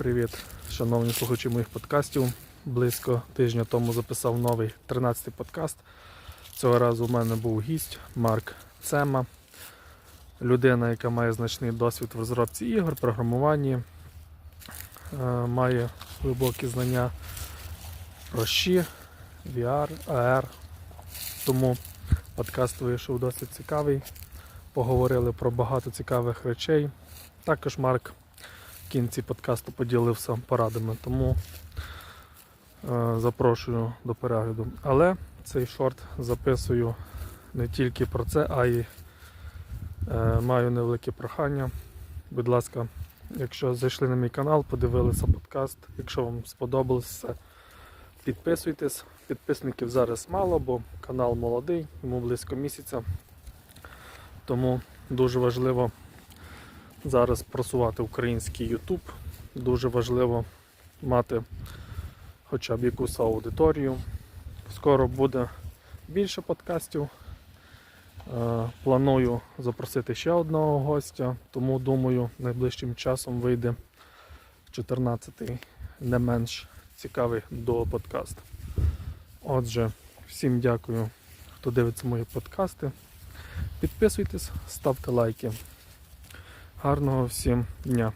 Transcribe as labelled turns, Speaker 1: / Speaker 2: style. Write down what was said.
Speaker 1: Привіт, шановні слухачі моїх подкастів. Близько тижня тому записав новий 13-й подкаст. Цього разу в мене був гість Марк Цема, людина, яка має значний досвід в розробці ігор, програмуванні, е, має глибокі знання про щі, VR, AR. Тому подкаст вийшов досить цікавий. Поговорили про багато цікавих речей. Також Марк в кінці подкасту поділився порадами, тому е, запрошую до перегляду. Але цей шорт записую не тільки про це, а й е, маю невелике прохання. Будь ласка, якщо зайшли на мій канал, подивилися подкаст, якщо вам сподобалося, підписуйтесь. Підписників зараз мало, бо канал молодий, йому близько місяця. Тому дуже важливо зараз просувати український YouTube. Дуже важливо мати хоча б якусь аудиторію. Скоро буде більше подкастів. Е, Планую запросити ще одного гостя, тому думаю, найближчим часом вийде 14-й не менш цікавий до подкаст. Отже, всім дякую, хто дивиться мої подкасти. Підписуйтесь, ставте лайки. Гарного всім дня!